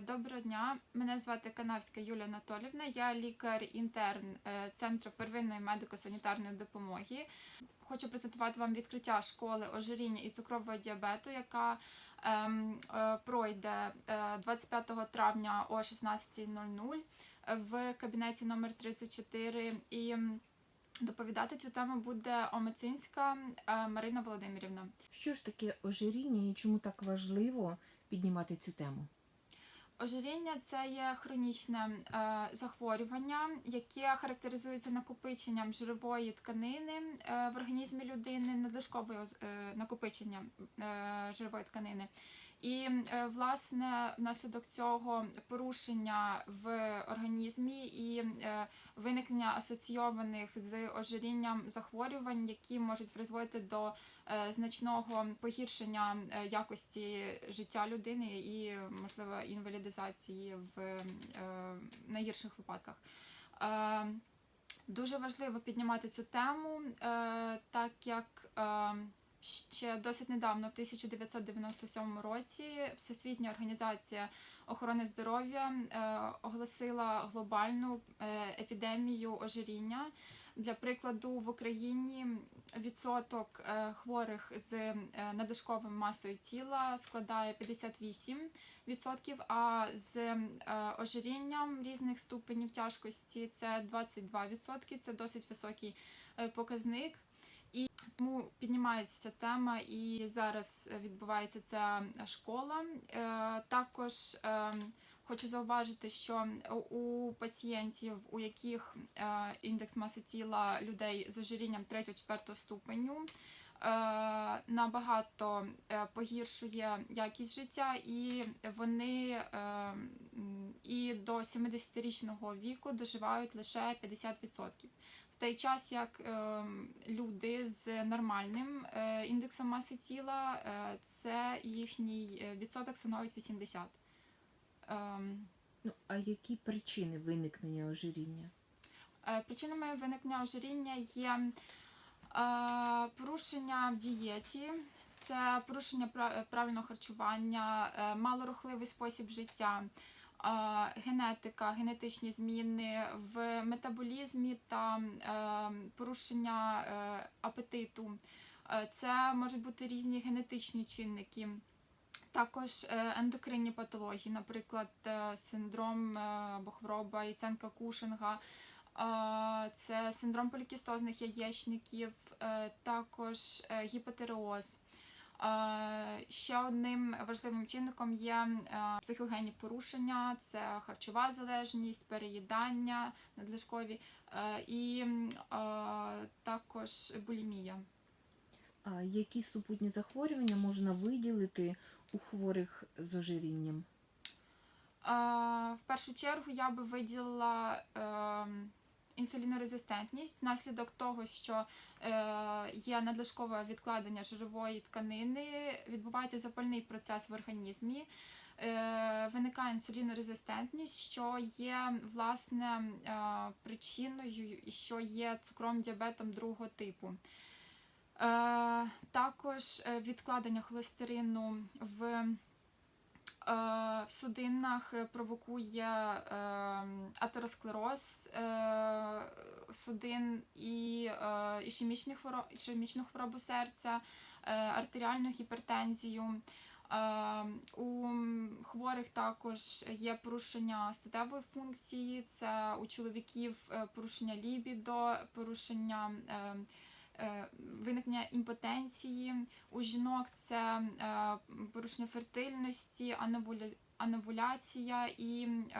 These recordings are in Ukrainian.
Е, Доброго дня, мене звати Канарська Юлія Анатолівна. Я лікар-інтерн е, Центру первинної медико-санітарної допомоги. Хочу презентувати вам відкриття школи ожиріння і цукрового діабету, яка ем, е, пройде е, 25 травня о 16.00 в кабінеті номер 34. І доповідати цю тему буде Омецинська е, Марина Володимирівна. Що ж таке ожиріння і чому так важливо піднімати цю тему? Ожиріння це є хронічне е, захворювання, яке характеризується накопиченням жирової тканини е, в організмі людини, надлишковою е, накопиченням е, жирової тканини. І е, власне внаслідок цього порушення в організмі і е, виникнення асоційованих з ожирінням захворювань, які можуть призводити до е, значного погіршення якості життя людини і, можливо, інвалідизації в найгірших випадках. Дуже важливо піднімати цю тему, так як ще досить недавно, в 1997 році, Всесвітня організація охорони здоров'я е, оголосила глобальну е, епідемію ожиріння. Для прикладу, в Україні відсоток е, хворих з надлишковою масою тіла складає 58%, а з ожирінням різних ступенів тяжкості це 22%. Це досить високий показник. Тому піднімається ця тема, і зараз відбувається ця школа. Е, Також е, хочу зауважити, що у пацієнтів, у яких е, індекс маси тіла людей з ожирінням 3-4 ступеню, е, набагато е, погіршує якість життя, і вони е, і до 70-річного віку доживають лише 50%. Той час як е, люди з нормальним е, індексом маси тіла, е, це їхній відсоток становить 80. Ем, Ну, а які причини виникнення ожиріння? Причинами виникнення ожиріння є порушення в дієті, це порушення правильного харчування, малорухливий спосіб життя, генетика, генетичні зміни в метаболізмі та е, порушення е, апетиту. Е, Це можуть бути різні генетичні чинники. Також ендокринні патології, наприклад, синдром або хвороба Яценка Кушинга, це синдром полікістозних яєчників, також гіпотереоз. Е, Ще одним важливим чинником є е, психогенні порушення, це харчова залежність, переїдання надлишкові е, і також булімія. А які супутні захворювання можна виділити у хворих з ожирінням? В першу чергу я би виділила інсулінорезистентність внаслідок того, що е, є надлишкове відкладення жирової тканини, відбувається запальний процес в організмі. е, Виникає інсулінорезистентність, що є власне е, причиною що є цукровим діабетом другого типу. Також відкладення холестерину в в судинах е, провокує е, атеросклероз е, судин і е, ішемічну хворобу серця, е, артеріальну гіпертензію. Е, У хворих також є порушення статевої функції, це у чоловіків е, порушення лібідо, порушення е, е, виникнення імпотенції, у жінок це е, порушення фертильності, аневуля- і е,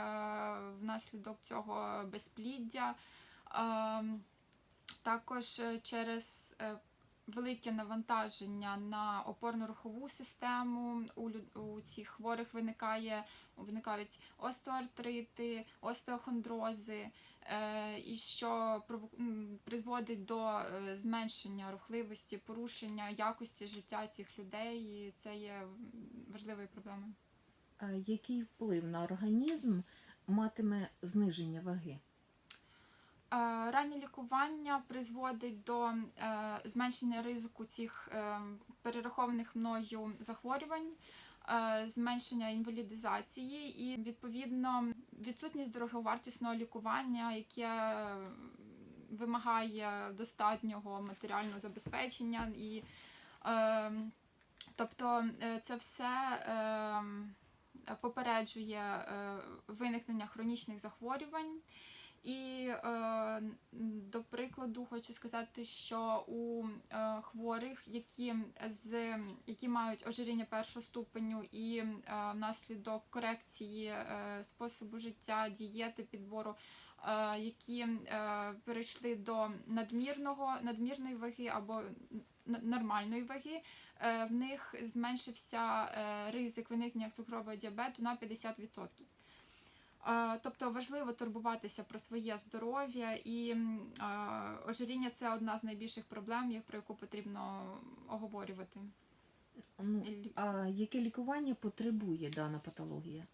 внаслідок цього безпліддя. Е, також е, через е, велике навантаження на опорно-рухову систему у, цих хворих виникає, виникають остеоартрити, остеохондрози, е, і що призводить до е, зменшення рухливості, порушення якості життя цих людей, і це є важливою проблемою. Який вплив на організм матиме зниження ваги? Е, Раннє лікування призводить до е, зменшення ризику цих е, перерахованих мною захворювань. Е, зменшення інвалідизації і відповідно відсутність дороговартісного лікування, яке вимагає достатнього матеріального забезпечення і е, тобто е, це все попереджує виникнення хронічних захворювань. І е, до прикладу, хочу сказати, що у е, хворих, які з які мають ожиріння першого ступеню і е, внаслідок корекції е, способу життя, дієти, підбору, е, які е, перейшли до надмірного надмірної ваги або нормальної ваги, е, в них зменшився е, ризик виникнення цукрового діабету на 50%. Тобто важливо турбуватися про своє здоров'я і ожиріння це одна з найбільших проблем, про яку потрібно оговорювати. Ну, а яке лікування потребує дана патологія?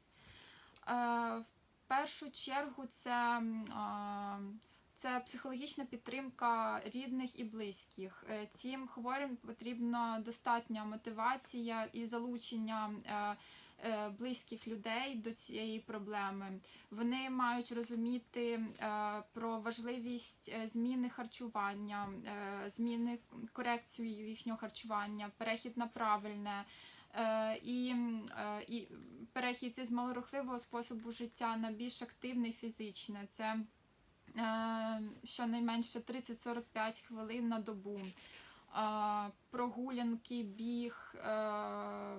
В першу чергу це, це психологічна підтримка рідних і близьких. Е, Цим хворим потрібна достатня мотивація і залучення е, близьких людей до цієї проблеми. Вони мають розуміти е, про важливість е, зміни харчування, е, зміни корекцію їхнього харчування, перехід на правильне. Е, І, е, і перехід з малорухливого способу життя на більш активний фізичне. Це е, щонайменше 30-45 хвилин на добу. Е, прогулянки, біг е, е,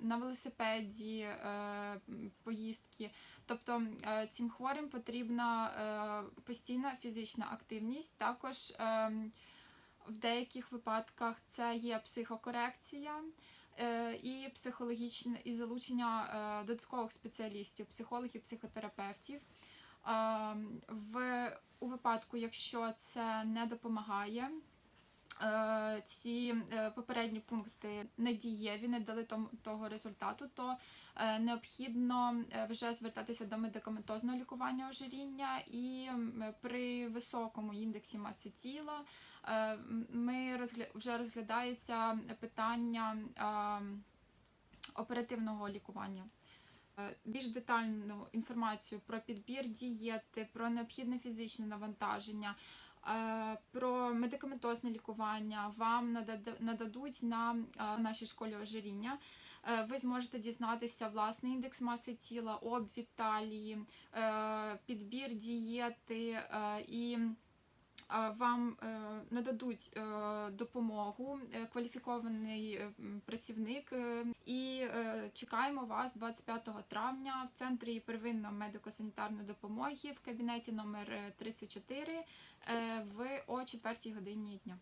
на велосипеді, е, поїздки. Тобто е, цим хворим потрібна е, постійна фізична активність. Також е, в деяких випадках це є психокорекція е, і психологічне і залучення е, додаткових спеціалістів, психологів, психотерапевтів. Е, В у випадку, якщо це не допомагає, е, ці е, попередні пункти не дієві, не дали того результату, то е, необхідно е, вже звертатися до медикаментозного лікування ожиріння і при високому індексі маси тіла е, ми розгля... вже розглядається питання е, оперативного лікування. Е, Більш детальну інформацію про підбір дієти, про необхідне фізичне навантаження, е, про медикаментозне лікування вам нададуть на е, нашій школі ожиріння. Е, Ви зможете дізнатися власний індекс маси тіла, обвід талії, е, підбір дієти е, і вам е, нададуть е, допомогу е, кваліфікований працівник. І чекаємо вас 25 травня в центрі первинної медико-санітарної допомоги в кабінеті номер е, 34 е, в о 4 годині дня.